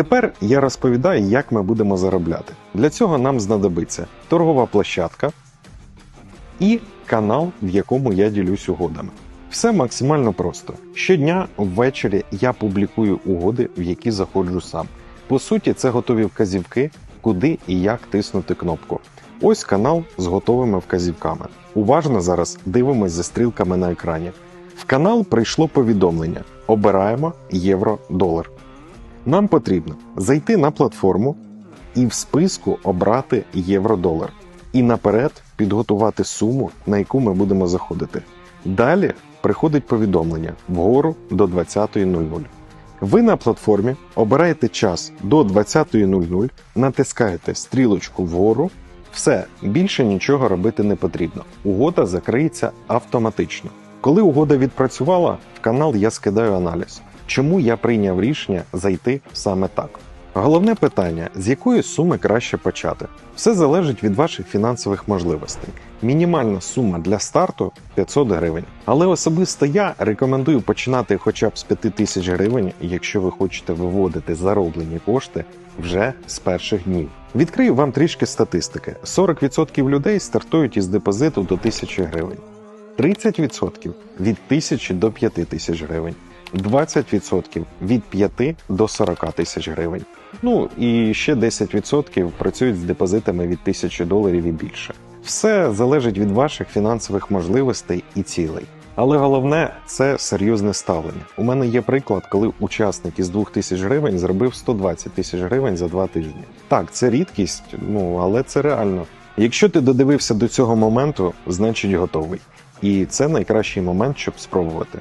Тепер я розповідаю, як ми будемо заробляти. Для цього нам знадобиться торгова площадка і канал, в якому я ділюсь угодами. Все максимально просто. Щодня ввечері я публікую угоди, в які заходжу сам. По суті, це готові вказівки, куди і як тиснути кнопку. Ось канал з готовими вказівками. Уважно зараз дивимось за стрілками на екрані. В канал прийшло повідомлення: обираємо євро-долар. Нам потрібно зайти на платформу і в списку обрати євро-долар. І наперед підготувати суму, на яку ми будемо заходити. Далі приходить повідомлення вгору до 20.00. Ви на платформі обираєте час до 20.00, натискаєте стрілочку вгору. Все, більше нічого робити не потрібно. Угода закриється автоматично. Коли угода відпрацювала, в канал я скидаю аналіз. Чому я прийняв рішення зайти саме так? Головне питання: з якої суми краще почати? Все залежить від ваших фінансових можливостей. Мінімальна сума для старту 500 гривень. Але особисто я рекомендую починати хоча б з 5 тисяч гривень, якщо ви хочете виводити зароблені кошти вже з перших днів. Відкрию вам трішки статистики: 40% людей стартують із депозиту до 1000 гривень, 30% від 1000 до 5000 гривень. 20% від 5 до 40 тисяч гривень. Ну і ще 10% працюють з депозитами від 1000 доларів і більше. Все залежить від ваших фінансових можливостей і цілей. Але головне це серйозне ставлення. У мене є приклад, коли учасник із 2000 гривень зробив 120 тисяч гривень за два тижні. Так, це рідкість, ну але це реально. Якщо ти додивився до цього моменту, значить готовий. І це найкращий момент, щоб спробувати.